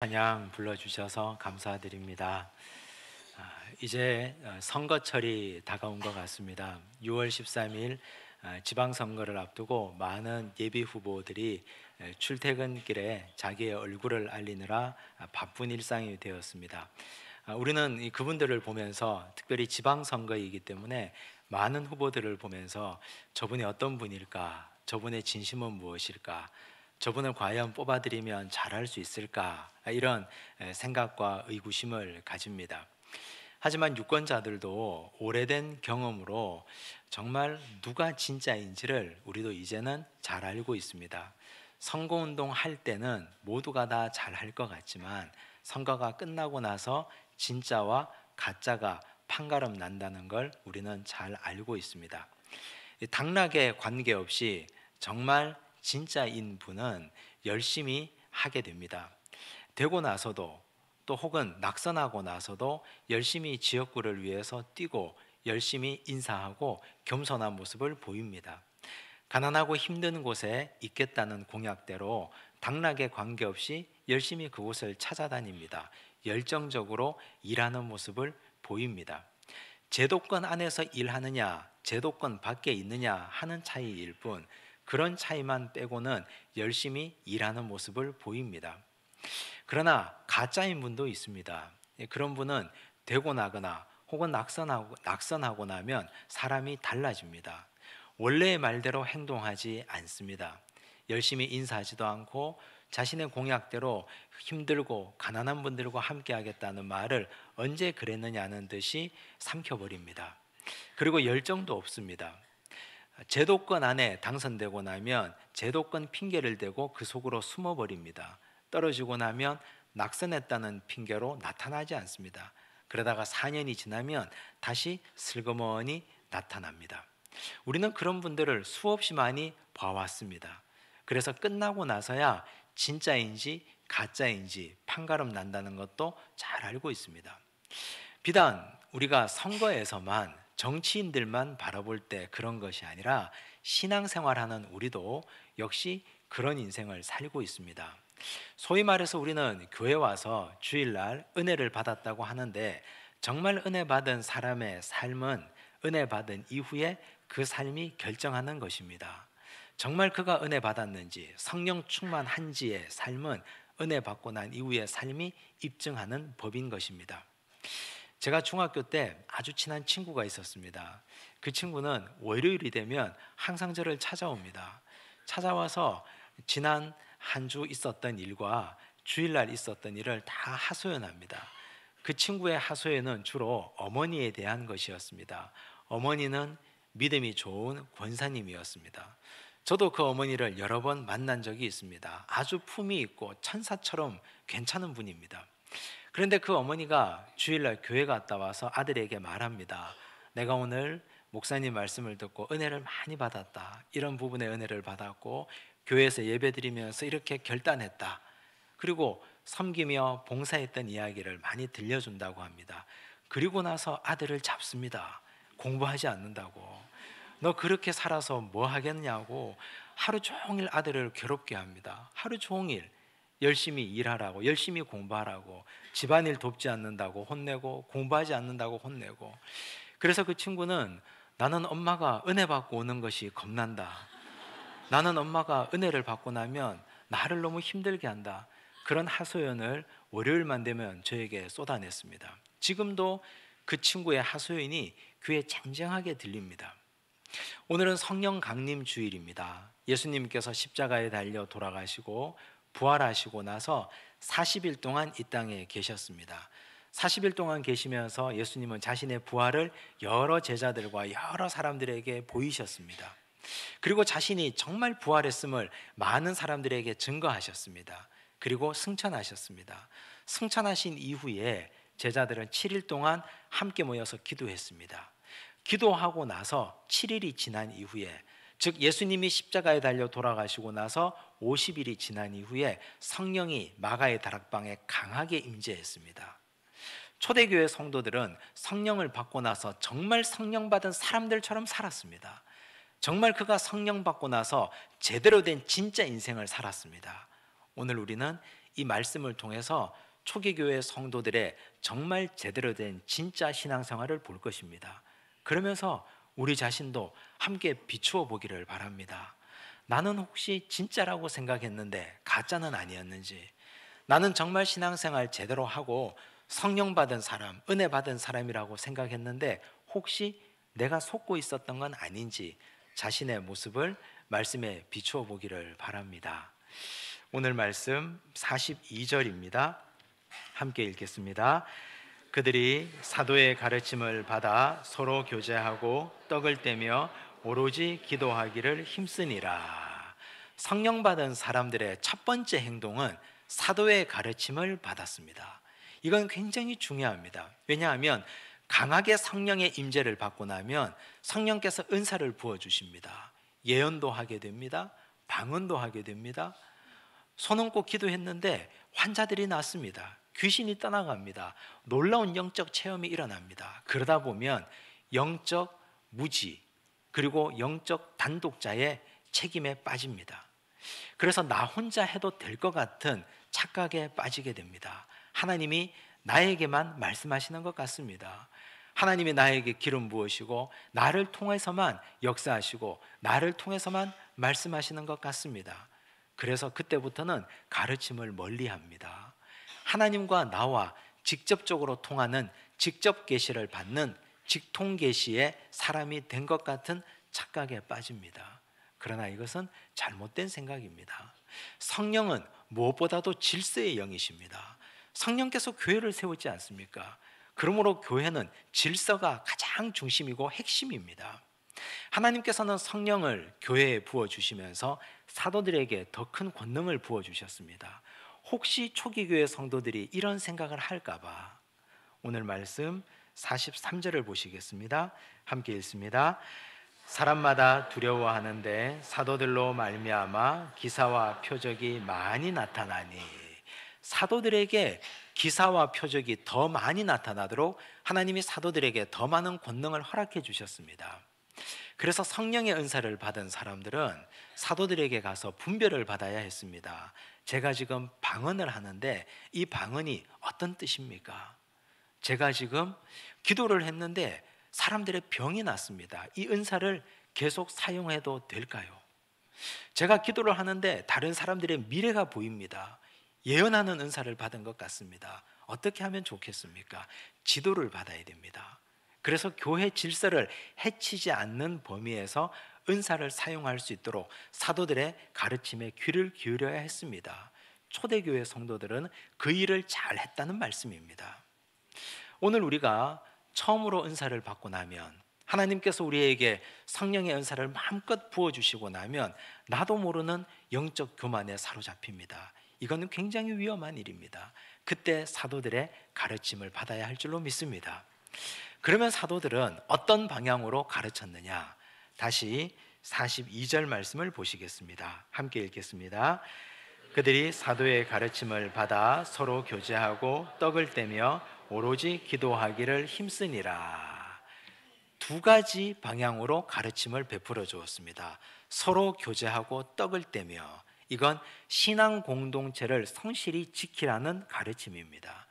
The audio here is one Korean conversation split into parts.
찬양 불러주셔서 감사드립니다. 아, 이제 어, 선거철이 다가온 것 같습니다. 6월 13일 아, 지방선거를 앞두고 많은 예비 후보들이 출퇴근길에 자기의 얼굴을 알리느라 아, 바쁜 일상이 되었습니다. 우리는 그분들을 보면서 특별히 지방선거이기 때문에 많은 후보들을 보면서 저분이 어떤 분일까, 저분의 진심은 무엇일까, 저분을 과연 뽑아들이면 잘할 수 있을까 이런 생각과 의구심을 가집니다. 하지만 유권자들도 오래된 경험으로 정말 누가 진짜인지를 우리도 이제는 잘 알고 있습니다. 선거운동 할 때는 모두가 다 잘할 것 같지만 선거가 끝나고 나서 진짜와 가짜가 판가름 난다는 걸 우리는 잘 알고 있습니다. 당락에 관계없이 정말 진짜인 분은 열심히 하게 됩니다. 되고 나서도 또 혹은 낙선하고 나서도 열심히 지역구를 위해서 뛰고 열심히 인사하고 겸손한 모습을 보입니다. 가난하고 힘든 곳에 있겠다는 공약대로 당락에 관계없이 열심히 그곳을 찾아다닙니다. 열정적으로 일하는 모습을 보입니다. 제도권 안에서 일하느냐, 제도권 밖에 있느냐 하는 차이일 뿐 그런 차이만 빼고는 열심히 일하는 모습을 보입니다. 그러나 가짜인 분도 있습니다. 예, 그런 분은 되고 나거나 혹은 낙선하고, 낙선하고 나면 사람이 달라집니다. 원래의 말대로 행동하지 않습니다. 열심히 인사하지도 않고 자신의 공약대로 힘들고 가난한 분들과 함께 하겠다는 말을 언제 그랬느냐는 듯이 삼켜버립니다. 그리고 열정도 없습니다. 제도권 안에 당선되고 나면 제도권 핑계를 대고 그 속으로 숨어버립니다. 떨어지고 나면 낙선했다는 핑계로 나타나지 않습니다. 그러다가 4년이 지나면 다시 슬그머니 나타납니다. 우리는 그런 분들을 수없이 많이 봐왔습니다. 그래서 끝나고 나서야 진짜인지 가짜인지 판가름 난다는 것도 잘 알고 있습니다. 비단 우리가 선거에서만 정치인들만 바라볼 때 그런 것이 아니라 신앙생활하는 우리도 역시 그런 인생을 살고 있습니다. 소위 말해서 우리는 교회 와서 주일날 은혜를 받았다고 하는데 정말 은혜 받은 사람의 삶은 은혜 받은 이후에 그 삶이 결정하는 것입니다. 정말 그가 은혜 받았는지 성령 충만한지의 삶은 은혜 받고 난 이후의 삶이 입증하는 법인 것입니다. 제가 중학교 때 아주 친한 친구가 있었습니다. 그 친구는 월요일이 되면 항상 저를 찾아옵니다. 찾아와서 지난 한 주 있었던 일과 주일날 있었던 일을 다 하소연합니다. 그 친구의 하소연은 주로 어머니에 대한 것이었습니다. 어머니는 믿음이 좋은 권사님이었습니다. 저도 그 어머니를 여러 번 만난 적이 있습니다. 아주 품이 있고 천사처럼 괜찮은 분입니다. 그런데 그 어머니가 주일날 교회 갔다 와서 아들에게 말합니다. 내가 오늘 목사님 말씀을 듣고 은혜를 많이 받았다. 이런 부분의 은혜를 받았고 교회에서 예배드리면서 이렇게 결단했다. 그리고 섬기며 봉사했던 이야기를 많이 들려준다고 합니다. 그리고 나서 아들을 잡습니다. 공부하지 않는다고. 너 그렇게 살아서 뭐 하겠냐고 하루 종일 아들을 괴롭게 합니다. 하루 종일. 열심히 일하라고, 열심히 공부하라고, 집안일 돕지 않는다고 혼내고, 공부하지 않는다고 혼내고. 그래서 그 친구는 나는 엄마가 은혜 받고 오는 것이 겁난다. 나는 엄마가 은혜를 받고 나면 나를 너무 힘들게 한다. 그런 하소연을 월요일만 되면 저에게 쏟아냈습니다. 지금도 그 친구의 하소연이 귀에 쟁쟁하게 들립니다. 오늘은 성령 강림 주일입니다. 예수님께서 십자가에 달려 돌아가시고 부활하시고 나서 40일 동안 이 땅에 계셨습니다. 40일 동안 계시면서 예수님은 자신의 부활을 여러 제자들과 여러 사람들에게 보이셨습니다. 그리고 자신이 정말 부활했음을 많은 사람들에게 증거하셨습니다. 그리고 승천하셨습니다. 승천하신 이후에 제자들은 7일 동안 함께 모여서 기도했습니다. 기도하고 나서 7일이 지난 이후에 즉 예수님이 십자가에 달려 돌아가시고 나서 50일이 지난 이후에 성령이 마가의 다락방에 강하게 임재했습니다. 초대교회 성도들은 성령을 받고 나서 정말 성령 받은 사람들처럼 살았습니다. 정말 그가 성령 받고 나서 제대로 된 진짜 인생을 살았습니다. 오늘 우리는 이 말씀을 통해서 초기 교회 성도들의 정말 제대로 된 진짜 신앙생활을 볼 것입니다. 그러면서 우리 자신도 함께 비추어 보기를 바랍니다. 나는 혹시 진짜라고 생각했는데 가짜는 아니었는지, 나는 정말 신앙생활 제대로 하고 성령 받은 사람, 은혜 받은 사람이라고 생각했는데 혹시 내가 속고 있었던 건 아닌지 자신의 모습을 말씀에 비추어 보기를 바랍니다. 오늘 말씀 42절입니다. 함께 읽겠습니다. 그들이 사도의 가르침을 받아 서로 교제하고 떡을 떼며 오로지 기도하기를 힘쓰니라. 성령 받은 사람들의 첫 번째 행동은 사도의 가르침을 받았습니다. 이건 굉장히 중요합니다. 왜냐하면 강하게 성령의 임재를 받고 나면 성령께서 은사를 부어 주십니다. 예언도 하게 됩니다. 방언도 하게 됩니다. 손은 꼭 기도했는데 환자들이 낫습니다. 귀신이 떠나갑니다. 놀라운 영적 체험이 일어납니다. 그러다 보면 영적 무지 그리고 영적 단독자의 책임에 빠집니다. 그래서 나 혼자 해도 될 것 같은 착각에 빠지게 됩니다. 하나님이 나에게만 말씀하시는 것 같습니다. 하나님이 나에게 기름 부으시고 나를 통해서만 역사하시고 나를 통해서만 말씀하시는 것 같습니다. 그래서 그때부터는 가르침을 멀리 합니다. 하나님과 나와 직접적으로 통하는 직접 계시를 받는 직통 계시의 사람이 된 것 같은 착각에 빠집니다. 그러나 이것은 잘못된 생각입니다. 성령은 무엇보다도 질서의 영이십니다. 성령께서 교회를 세우지 않습니까? 그러므로 교회는 질서가 가장 중심이고 핵심입니다. 하나님께서는 성령을 교회에 부어 주시면서 사도들에게 더 큰 권능을 부어 주셨습니다. 혹시 초기 교회 성도들이 이런 생각을 할까 봐 오늘 말씀 43절을 보시겠습니다. 함께 읽습니다. 사람마다 두려워하는데 사도들로 말미암아 기사와 표적이 많이 나타나니 사도들에게 기사와 표적이 더 많이 나타나도록 하나님이 사도들에게 더 많은 권능을 허락해 주셨습니다. 그래서 성령의 은사를 받은 사람들은 사도들에게 가서 분별을 받아야 했습니다. 제가 지금 방언을 하는데 이 방언이 어떤 뜻입니까? 제가 지금 기도를 했는데 사람들의 병이 났습니다. 이 은사를 계속 사용해도 될까요? 제가 기도를 하는데 다른 사람들의 미래가 보입니다. 예언하는 은사를 받은 것 같습니다. 어떻게 하면 좋겠습니까? 지도를 받아야 됩니다. 그래서 교회 질서를 해치지 않는 범위에서 은사를 사용할 수 있도록 사도들의 가르침에 귀를 기울여야 했습니다. 초대교회 성도들은 그 일을 잘 했다는 말씀입니다. 오늘 우리가 처음으로 은사를 받고 나면 하나님께서 우리에게 성령의 은사를 마음껏 부어 주시고 나면 나도 모르는 영적 교만에 사로잡힙니다. 이거는 굉장히 위험한 일입니다. 그때 사도들의 가르침을 받아야 할 줄로 믿습니다. 그러면 사도들은 어떤 방향으로 가르쳤느냐? 다시 42절 말씀을 보시겠습니다. 함께 읽겠습니다. 그들이 사도의 가르침을 받아 서로 교제하고 떡을 떼며 오로지 기도하기를 힘쓰니라. 두 가지 방향으로 가르침을 베풀어 주었습니다. 서로 교제하고 떡을 떼며 이건 신앙 공동체를 성실히 지키라는 가르침입니다.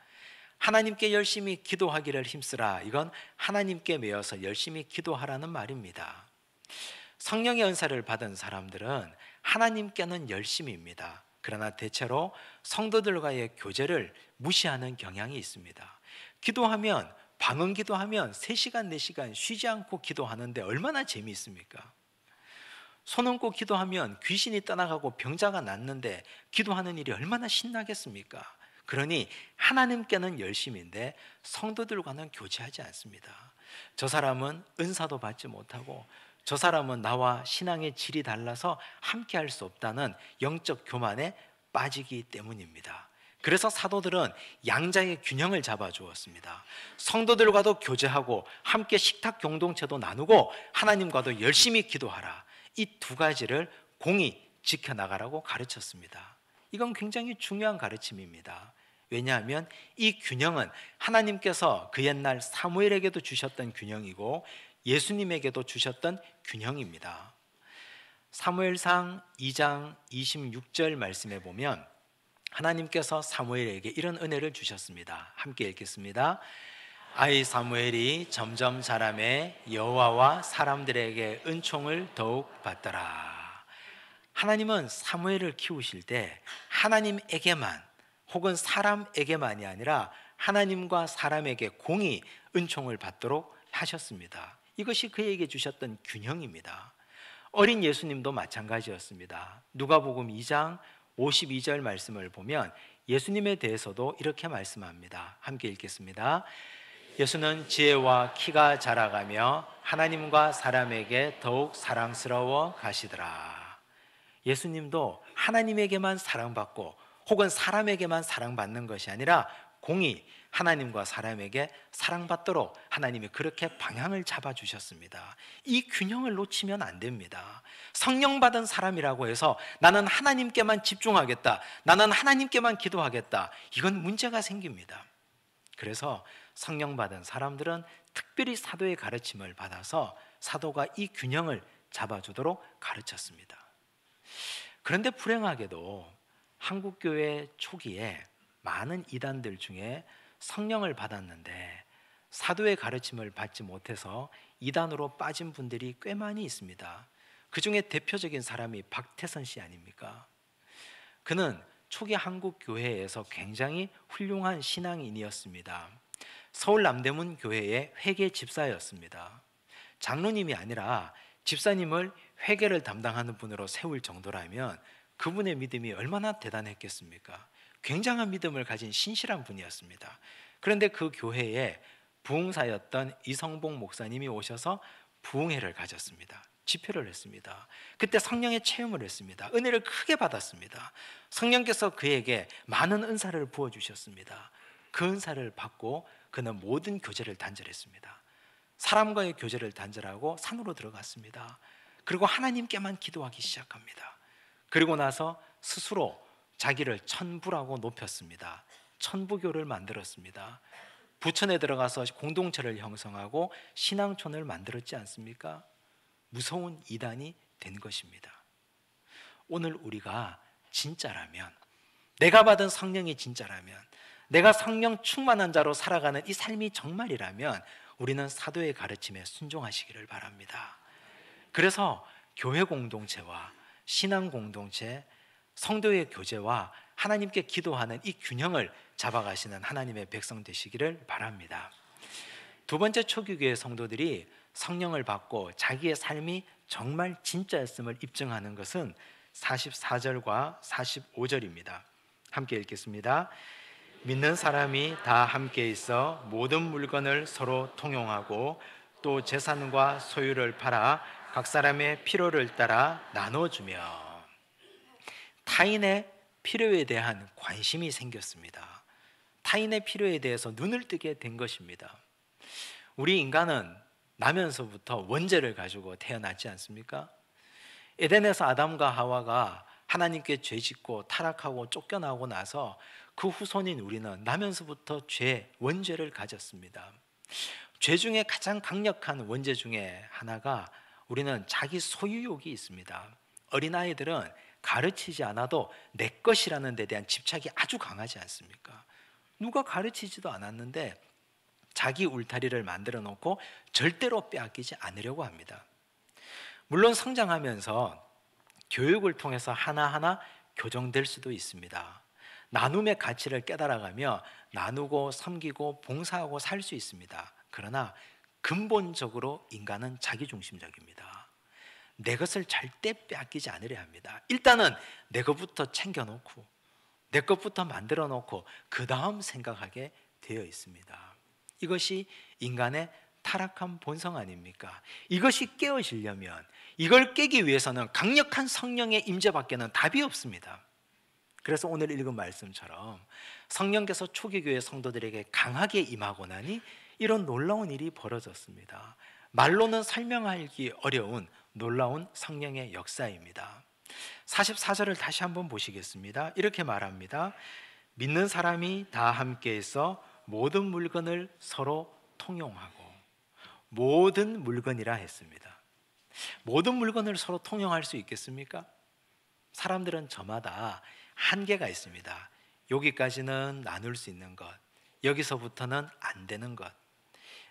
하나님께 열심히 기도하기를 힘쓰라. 이건 하나님께 매여서 열심히 기도하라는 말입니다. 성령의 은사를 받은 사람들은 하나님께는 열심입니다. 그러나 대체로 성도들과의 교제를 무시하는 경향이 있습니다. 기도하면 방언 기도하면 3시간 4시간 쉬지 않고 기도하는데 얼마나 재미있습니까? 손 얹고 기도하면 귀신이 떠나가고 병자가 낫는데 기도하는 일이 얼마나 신나겠습니까? 그러니 하나님께는 열심인데 성도들과는 교제하지 않습니다. 저 사람은 은사도 받지 못하고 저 사람은 나와 신앙의 질이 달라서 함께 할 수 없다는 영적 교만에 빠지기 때문입니다. 그래서 사도들은 양자의 균형을 잡아 주었습니다. 성도들과도 교제하고 함께 식탁 공동체도 나누고 하나님과도 열심히 기도하라. 이 두 가지를 공히 지켜 나가라고 가르쳤습니다. 이건 굉장히 중요한 가르침입니다. 왜냐하면 이 균형은 하나님께서 그 옛날 사무엘에게도 주셨던 균형이고 예수님에게도 주셨던 균형입니다. 사무엘상 2장 26절 말씀에 보면 하나님께서 사무엘에게 이런 은혜를 주셨습니다. 함께 읽겠습니다. 아이 사무엘이 점점 자라매 여호와와 사람들에게 은총을 더욱 받더라. 하나님은 사무엘을 키우실 때 하나님에게만 혹은 사람에게만이 아니라 하나님과 사람에게 공이 은총을 받도록 하셨습니다. 이것이 그에게 주셨던 균형입니다. 어린 예수님도 마찬가지였습니다. 누가복음 2장 52절 말씀을 보면 예수님에 대해서도 이렇게 말씀합니다. 함께 읽겠습니다. 예수는 지혜와 키가 자라가며 하나님과 사람에게 더욱 사랑스러워 가시더라. 예수님도 하나님에게만 사랑받고 혹은 사람에게만 사랑받는 것이 아니라 공이 하나님과 사람에게 사랑받도록 하나님이 그렇게 방향을 잡아 주셨습니다. 이 균형을 놓치면 안 됩니다. 성령 받은 사람이라고 해서 나는 하나님께만 집중하겠다. 나는 하나님께만 기도하겠다. 이건 문제가 생깁니다. 그래서 성령 받은 사람들은 특별히 사도의 가르침을 받아서 사도가 이 균형을 잡아주도록 가르쳤습니다. 그런데 불행하게도 한국 교회 초기에 많은 이단들 중에 성령을 받았는데 사도의 가르침을 받지 못해서 이단으로 빠진 분들이 꽤 많이 있습니다. 그 중에 대표적인 사람이 박태선 씨 아닙니까? 그는 초기 한국 교회에서 굉장히 훌륭한 신앙인이었습니다. 서울 남대문 교회의 회계 집사였습니다. 장로님이 아니라 집사님을 회계를 담당하는 분으로 세울 정도라면 그분의 믿음이 얼마나 대단했겠습니까? 굉장한 믿음을 가진 신실한 분이었습니다. 그런데 그 교회에 부흥사였던 이성봉 목사님이 오셔서 부흥회를 가졌습니다. 집회를 했습니다. 그때 성령의 체험을 했습니다. 은혜를 크게 받았습니다. 성령께서 그에게 많은 은사를 부어 주셨습니다. 그 은사를 받고 그는 모든 교제를 단절했습니다. 사람과의 교제를 단절하고 산으로 들어갔습니다. 그리고 하나님께만 기도하기 시작합니다. 그리고 나서 스스로 자기를 천부라고 높였습니다. 천부교를 만들었습니다. 부천에 들어가서 공동체를 형성하고 신앙촌을 만들었지 않습니까? 무서운 이단이 된 것입니다. 오늘 우리가 진짜라면 내가 받은 성령이 진짜라면 내가 성령 충만한 자로 살아가는 이 삶이 정말이라면 우리는 사도의 가르침에 순종하시기를 바랍니다. 그래서 교회 공동체와 신앙 공동체, 성도의 교제와 하나님께 기도하는 이 균형을 잡아가시는 하나님의 백성 되시기를 바랍니다. 두 번째 초기교회 성도들이 성령을 받고 자기의 삶이 정말 진짜였음을 입증하는 것은 44절과 45절입니다. 함께 읽겠습니다. 믿는 사람이 다 함께 있어 모든 물건을 서로 통용하고 또 재산과 소유를 팔아 각 사람의 필요를 따라 나눠주며 타인의 필요에 대한 관심이 생겼습니다. 타인의 필요에 대해서 눈을 뜨게 된 것입니다. 우리 인간은 나면서부터 원죄를 가지고 태어났지 않습니까? 에덴에서 아담과 하와가 하나님께 죄 짓고 타락하고 쫓겨나고 나서 그 후손인 우리는 나면서부터 죄, 원죄를 가졌습니다. 죄 중에 가장 강력한 원죄 중에 하나가 우리는 자기 소유욕이 있습니다. 어린아이들은 가르치지 않아도 내 것이라는 데 대한 집착이 아주 강하지 않습니까? 누가 가르치지도 않았는데 자기 울타리를 만들어 놓고 절대로 빼앗기지 않으려고 합니다. 물론 성장하면서 교육을 통해서 하나하나 교정될 수도 있습니다. 나눔의 가치를 깨달아가며 나누고 섬기고 봉사하고 살 수 있습니다. 그러나 근본적으로 인간은 자기중심적입니다. 내 것을 절대 빼앗기지 않으려 합니다. 일단은 내 것부터 챙겨놓고 내 것부터 만들어 놓고 그 다음 생각하게 되어 있습니다. 이것이 인간의 타락한 본성 아닙니까? 이것이 깨어지려면 이걸 깨기 위해서는 강력한 성령의 임재밖에는 답이 없습니다. 그래서 오늘 읽은 말씀처럼 성령께서 초기 교회 성도들에게 강하게 임하고 나니 이런 놀라운 일이 벌어졌습니다. 말로는 설명하기 어려운 놀라운 성령의 역사입니다. 44절을 다시 한번 보시겠습니다. 이렇게 말합니다. 믿는 사람이 다 함께해서 모든 물건을 서로 통용하고 모든 물건이라 했습니다. 모든 물건을 서로 통용할 수 있겠습니까? 사람들은 저마다 한계가 있습니다. 여기까지는 나눌 수 있는 것, 여기서부터는 안 되는 것.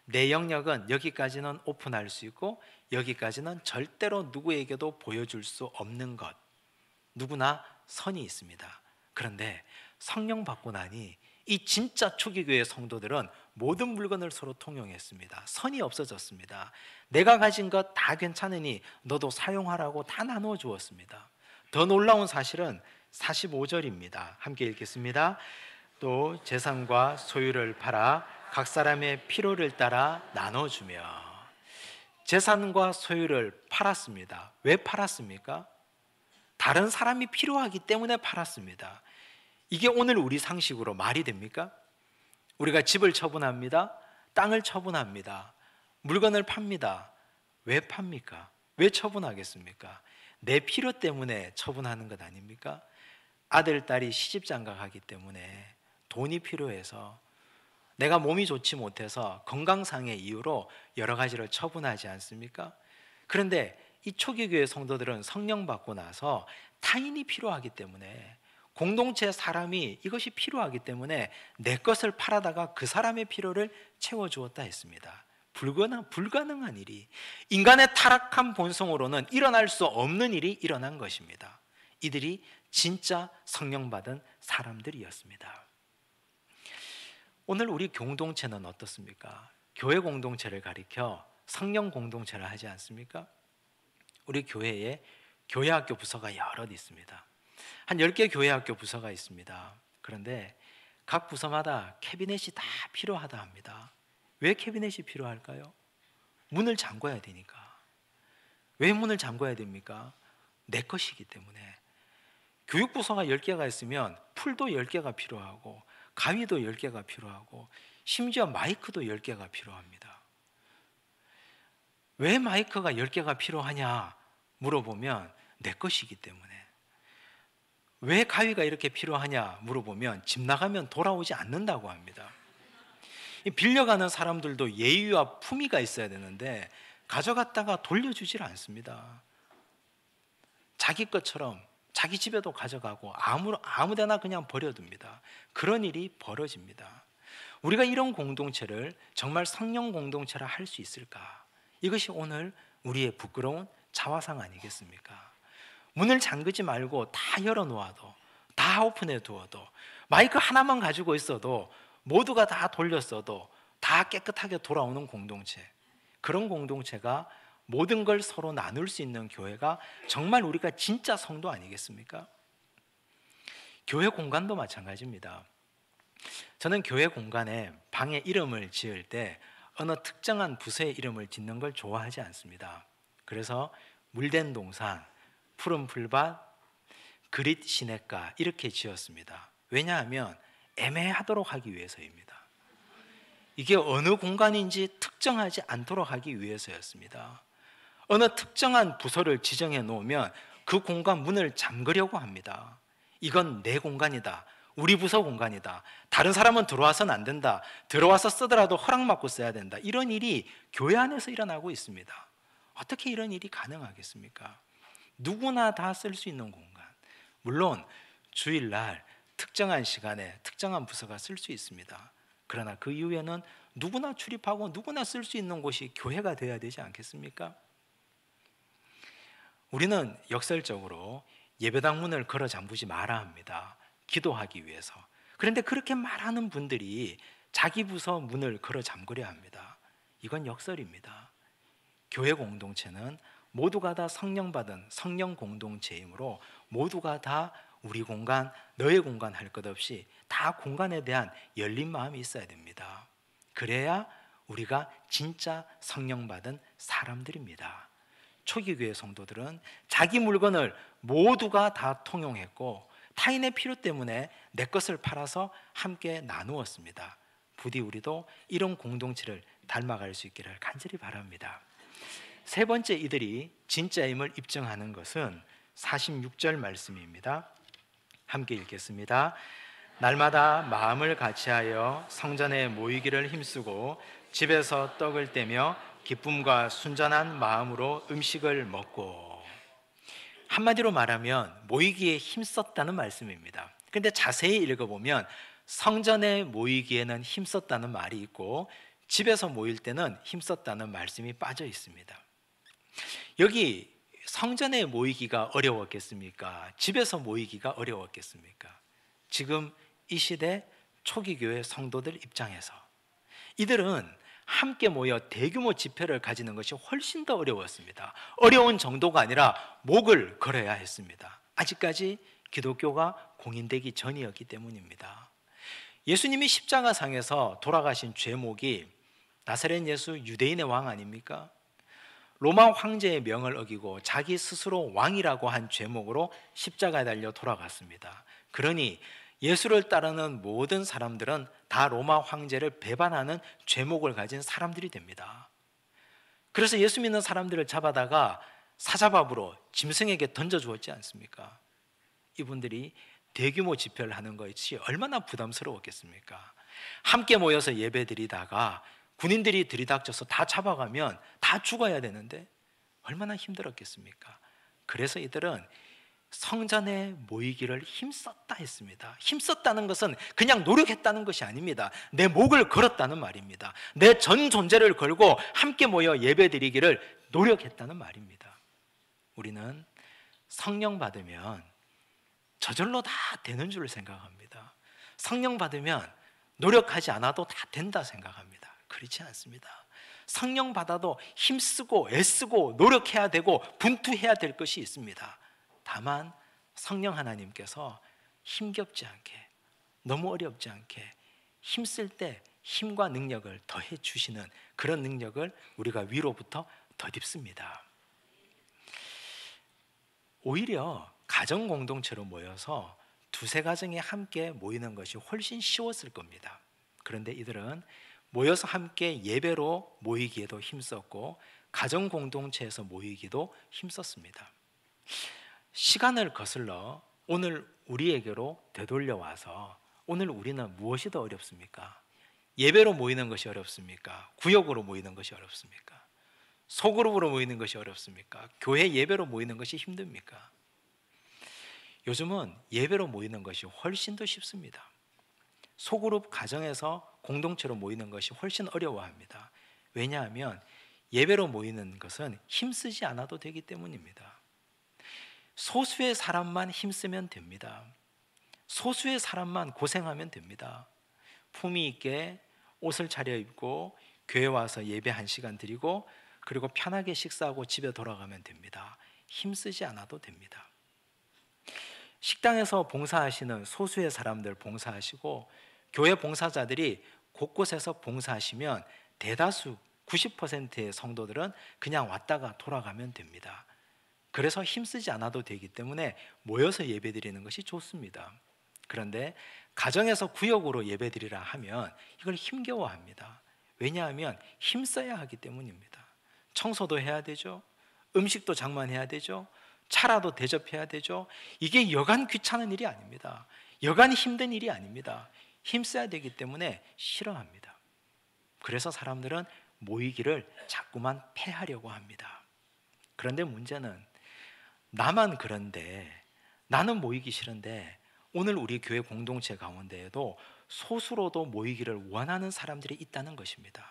내 영역은 여기까지는 오픈할 수 있고 여기까지는 절대로 누구에게도 보여줄 수 없는 것. 누구나 선이 있습니다. 그런데 성령 받고 나니 이 진짜 초기교회 성도들은 모든 물건을 서로 통용했습니다. 선이 없어졌습니다. 내가 가진 것 다 괜찮으니 너도 사용하라고 다 나누어 주었습니다. 더 놀라운 사실은 45절입니다. 함께 읽겠습니다. 또 재산과 소유를 팔아 각 사람의 필요를 따라 나눠주며 재산과 소유를 팔았습니다. 왜 팔았습니까? 다른 사람이 필요하기 때문에 팔았습니다. 이게 오늘 우리 상식으로 말이 됩니까? 우리가 집을 처분합니다. 땅을 처분합니다. 물건을 팝니다. 왜 팝니까? 왜 처분하겠습니까? 내 필요 때문에 처분하는 것 아닙니까? 아들, 딸이 시집 장가 가기 때문에 돈이 필요해서 내가 몸이 좋지 못해서 건강상의 이유로 여러 가지를 처분하지 않습니까? 그런데 이 초기 교회 성도들은 성령 받고 나서 타인이 필요하기 때문에 공동체 사람이 이것이 필요하기 때문에 내 것을 팔아다가 그 사람의 필요를 채워 주었다 했습니다. 불가능, 불가능한 일이 인간의 타락한 본성으로는 일어날 수 없는 일이 일어난 것입니다. 이들이 진짜 성령 받은 사람들이었습니다. 오늘 우리 공동체는 어떻습니까? 교회 공동체를 가리켜 성령 공동체를 하지 않습니까? 우리 교회에 교회 학교 부서가 여러 있습니다. 한 10개 교회 학교 부서가 있습니다. 그런데 각 부서마다 캐비넷이 다 필요하다 합니다. 왜 캐비넷이 필요할까요? 문을 잠궈야 되니까. 왜 문을 잠궈야 됩니까? 내 것이기 때문에. 교육부서가 10개가 있으면 풀도 10개가 필요하고 가위도 10개가 필요하고 심지어 마이크도 10개가 필요합니다. 왜 마이크가 10개가 필요하냐 물어보면 내 것이기 때문에. 왜 가위가 이렇게 필요하냐 물어보면 집 나가면 돌아오지 않는다고 합니다. 빌려가는 사람들도 예의와 품위가 있어야 되는데 가져갔다가 돌려주질 않습니다. 자기 것처럼 자기 집에도 가져가고 아무 아무데나 그냥 버려둡니다. 그런 일이 벌어집니다. 우리가 이런 공동체를 정말 성령 공동체라 할 수 있을까? 이것이 오늘 우리의 부끄러운 자화상 아니겠습니까? 문을 잠그지 말고 다 열어 놓아도 다 오픈해 두어도 마이크 하나만 가지고 있어도 모두가 다 돌렸어도 다 깨끗하게 돌아오는 공동체. 그런 공동체가 모든 걸 서로 나눌 수 있는 교회가 정말 우리가 진짜 성도 아니겠습니까? 교회 공간도 마찬가지입니다. 저는 교회 공간에 방의 이름을 지을 때 어느 특정한 부서의 이름을 짓는 걸 좋아하지 않습니다. 그래서 물된 동산, 푸른 풀밭, 그릿 시냇가 이렇게 지었습니다. 왜냐하면 애매하도록 하기 위해서입니다. 이게 어느 공간인지 특정하지 않도록 하기 위해서였습니다. 어느 특정한 부서를 지정해 놓으면 그 공간 문을 잠그려고 합니다. 이건 내 공간이다. 우리 부서 공간이다. 다른 사람은 들어와서는 안 된다. 들어와서 쓰더라도 허락받고 써야 된다. 이런 일이 교회 안에서 일어나고 있습니다. 어떻게 이런 일이 가능하겠습니까? 누구나 다 쓸 수 있는 공간. 물론 주일날 특정한 시간에 특정한 부서가 쓸 수 있습니다. 그러나 그 이후에는 누구나 출입하고 누구나 쓸 수 있는 곳이 교회가 되어야 되지 않겠습니까? 우리는 역설적으로 예배당 문을 걸어 잠그지 마라 합니다. 기도하기 위해서. 그런데 그렇게 말하는 분들이 자기 부서 문을 걸어 잠그려 합니다. 이건 역설입니다. 교회 공동체는 모두가 다 성령 받은 성령 공동체이므로 모두가 다 우리 공간, 너의 공간 할 것 없이 다 공간에 대한 열린 마음이 있어야 됩니다. 그래야 우리가 진짜 성령 받은 사람들입니다. 초기 교회 성도들은 자기 물건을 모두가 다 통용했고 타인의 필요 때문에 내 것을 팔아서 함께 나누었습니다. 부디 우리도 이런 공동체를 닮아갈 수 있기를 간절히 바랍니다. 세 번째 이들이 진짜임을 입증하는 것은 46절 말씀입니다. 함께 읽겠습니다. 날마다 마음을 같이하여 성전에 모이기를 힘쓰고 집에서 떡을 떼며 기쁨과 순전한 마음으로 음식을 먹고 한마디로 말하면 모이기에 힘썼다는 말씀입니다. 근데 자세히 읽어보면 성전에 모이기에는 힘썼다는 말이 있고 집에서 모일 때는 힘썼다는 말씀이 빠져 있습니다. 여기 성전에 모이기가 어려웠겠습니까? 집에서 모이기가 어려웠겠습니까? 지금 이 시대 초기 교회 성도들 입장에서 이들은 함께 모여 대규모 집회를 가지는 것이 훨씬 더 어려웠습니다. 어려운 정도가 아니라 목을 걸어야 했습니다. 아직까지 기독교가 공인되기 전이었기 때문입니다. 예수님이 십자가상에서 돌아가신 죄목이 나사렛 예수 유대인의 왕 아닙니까? 로마 황제의 명을 어기고 자기 스스로 왕이라고 한 죄목으로 십자가에 달려 돌아갔습니다. 그러니 예수를 따르는 모든 사람들은 다 로마 황제를 배반하는 죄목을 가진 사람들이 됩니다. 그래서 예수 믿는 사람들을 잡아다가 사자밥으로 짐승에게 던져 주었지 않습니까? 이분들이 대규모 집회를 하는 것이 얼마나 부담스러웠겠습니까? 함께 모여서 예배드리다가 군인들이 들이닥쳐서 다 잡아가면 다 죽어야 되는데 얼마나 힘들었겠습니까? 그래서 이들은 성전에 모이기를 힘썼다 했습니다. 힘썼다는 것은 그냥 노력했다는 것이 아닙니다. 내 목을 걸었다는 말입니다. 내 전 존재를 걸고 함께 모여 예배드리기를 노력했다는 말입니다. 우리는 성령 받으면 저절로 다 되는 줄 생각합니다. 성령 받으면 노력하지 않아도 다 된다 생각합니다. 그렇지 않습니다. 성령 받아도 힘쓰고 애쓰고 노력해야 되고 분투해야 될 것이 있습니다. 다만 성령 하나님께서 힘겹지 않게 너무 어렵지 않게 힘쓸 때 힘과 능력을 더해 주시는 그런 능력을 우리가 위로부터 덧입습니다. 오히려 가정 공동체로 모여서 두세 가정이 함께 모이는 것이 훨씬 쉬웠을 겁니다. 그런데 이들은 모여서 함께 예배로 모이기에도 힘썼고 가정 공동체에서 모이기도 힘썼습니다. 시간을 거슬러 오늘 우리에게로 되돌려 와서 오늘 우리는 무엇이 더 어렵습니까? 예배로 모이는 것이 어렵습니까? 구역으로 모이는 것이 어렵습니까? 소그룹으로 모이는 것이 어렵습니까? 교회 예배로 모이는 것이 힘듭니까? 요즘은 예배로 모이는 것이 훨씬 더 쉽습니다. 소그룹 가정에서 공동체로 모이는 것이 훨씬 어려워합니다. 왜냐하면 예배로 모이는 것은 힘쓰지 않아도 되기 때문입니다. 소수의 사람만 힘쓰면 됩니다. 소수의 사람만 고생하면 됩니다. 품위 있게 옷을 차려입고 교회 와서 예배 한 시간 드리고 그리고 편하게 식사하고 집에 돌아가면 됩니다. 힘쓰지 않아도 됩니다. 식당에서 봉사하시는 소수의 사람들 봉사하시고 교회 봉사자들이 곳곳에서 봉사하시면 대다수 90%의 성도들은 그냥 왔다가 돌아가면 됩니다. 그래서 힘쓰지 않아도 되기 때문에 모여서 예배드리는 것이 좋습니다. 그런데 가정에서 구역으로 예배드리라 하면 이걸 힘겨워합니다. 왜냐하면 힘써야 하기 때문입니다. 청소도 해야 되죠. 음식도 장만해야 되죠. 차라도 대접해야 되죠. 이게 여간 귀찮은 일이 아닙니다. 여간 힘든 일이 아닙니다. 힘써야 되기 때문에 싫어합니다. 그래서 사람들은 모이기를 자꾸만 패하려고 합니다. 그런데 문제는 나만 그런데 나는 모이기 싫은데 오늘 우리 교회 공동체 가운데에도 소수로도 모이기를 원하는 사람들이 있다는 것입니다.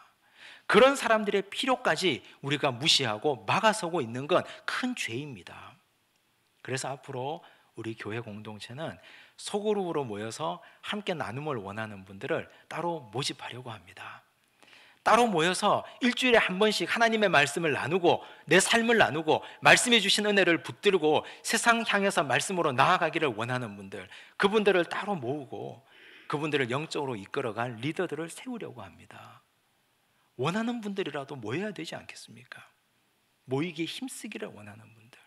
그런 사람들의 필요까지 우리가 무시하고 막아서고 있는 건 큰 죄입니다. 그래서 앞으로 우리 교회 공동체는 소그룹으로 모여서 함께 나눔을 원하는 분들을 따로 모집하려고 합니다. 따로 모여서 일주일에 한 번씩 하나님의 말씀을 나누고 내 삶을 나누고 말씀해 주신 은혜를 붙들고 세상 향해서 말씀으로 나아가기를 원하는 분들 그분들을 따로 모으고 그분들을 영적으로 이끌어갈 리더들을 세우려고 합니다. 원하는 분들이라도 모여야 되지 않겠습니까? 모이기에 힘쓰기를 원하는 분들.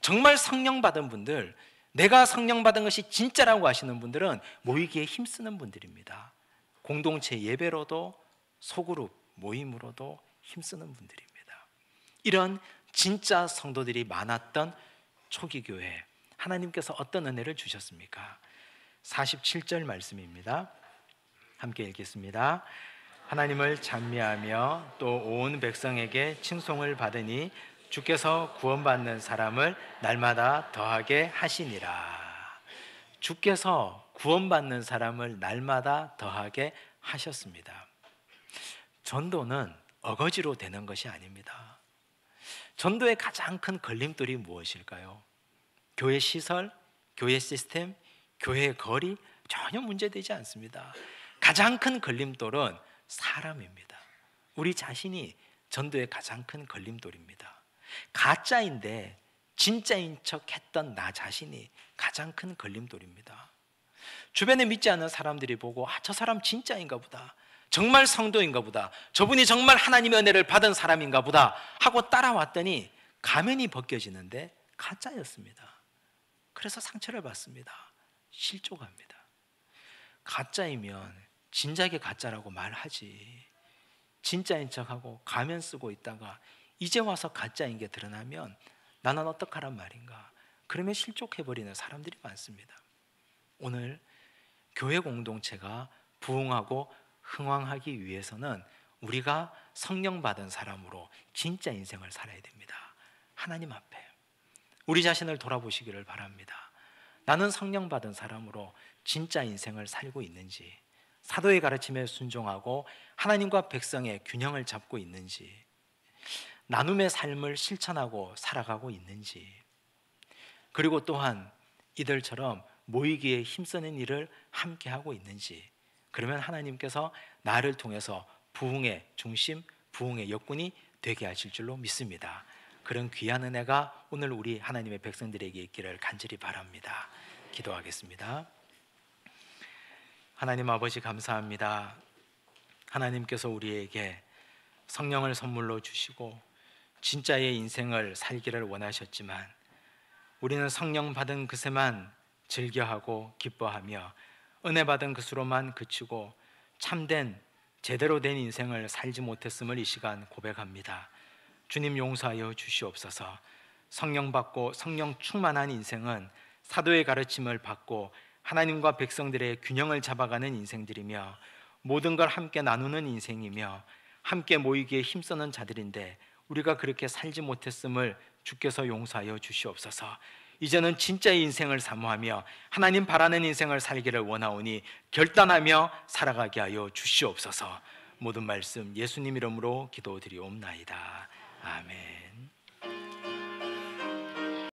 정말 성령 받은 분들, 내가 성령 받은 것이 진짜라고 하시는 분들은 모이기에 힘쓰는 분들입니다. 공동체 예배로도 소그룹 모임으로도 힘쓰는 분들입니다. 이런 진짜 성도들이 많았던 초기 교회 하나님께서 어떤 은혜를 주셨습니까? 47절 말씀입니다. 함께 읽겠습니다. 하나님을 찬미하며 또 온 백성에게 칭송을 받으니 주께서 구원받는 사람을 날마다 더하게 하시니라. 주께서 구원받는 사람을 날마다 더하게 하셨습니다. 전도는 어거지로 되는 것이 아닙니다. 전도의 가장 큰 걸림돌이 무엇일까요? 교회 시설, 교회 시스템, 교회 거리 전혀 문제되지 않습니다. 가장 큰 걸림돌은 사람입니다. 우리 자신이 전도의 가장 큰 걸림돌입니다. 가짜인데 진짜인 척 했던 나 자신이 가장 큰 걸림돌입니다. 주변에 믿지 않는 사람들이 보고 아, 저 사람 진짜인가 보다. 정말 성도인가 보다. 저분이 정말 하나님의 은혜를 받은 사람인가 보다 하고 따라왔더니 가면이 벗겨지는데 가짜였습니다. 그래서 상처를 받습니다. 실족합니다. 가짜이면 진작에 가짜라고 말하지. 진짜인 척하고 가면 쓰고 있다가 이제 와서 가짜인 게 드러나면 나는 어떡하란 말인가? 그러면 실족해버리는 사람들이 많습니다. 오늘 교회 공동체가 부흥하고 흥왕하기 위해서는 우리가 성령 받은 사람으로 진짜 인생을 살아야 됩니다. 하나님 앞에 우리 자신을 돌아보시기를 바랍니다. 나는 성령 받은 사람으로 진짜 인생을 살고 있는지, 사도의 가르침에 순종하고 하나님과 백성의 균형을 잡고 있는지, 나눔의 삶을 실천하고 살아가고 있는지, 그리고 또한 이들처럼 모이기에 힘쓰는 일을 함께 하고 있는지, 그러면 하나님께서 나를 통해서 부흥의 중심, 부흥의 역군이 되게 하실 줄로 믿습니다. 그런 귀한 은혜가 오늘 우리 하나님의 백성들에게 있기를 간절히 바랍니다. 기도하겠습니다. 하나님 아버지 감사합니다. 하나님께서 우리에게 성령을 선물로 주시고 진짜의 인생을 살기를 원하셨지만 우리는 성령 받은 그새만 즐겨하고 기뻐하며 은혜 받은 그수로만 그치고 참된 제대로 된 인생을 살지 못했음을 이 시간 고백합니다. 주님 용서하여 주시옵소서. 성령 받고 성령 충만한 인생은 사도의 가르침을 받고 하나님과 백성들의 균형을 잡아가는 인생들이며 모든 걸 함께 나누는 인생이며 함께 모이기에 힘쓰는 자들인데 우리가 그렇게 살지 못했음을 주께서 용서하여 주시옵소서. 이제는 진짜의 인생을 사모하며 하나님 바라는 인생을 살기를 원하오니 결단하며 살아가게 하여 주시옵소서. 모든 말씀 예수님 이름으로 기도드리옵나이다. 아멘.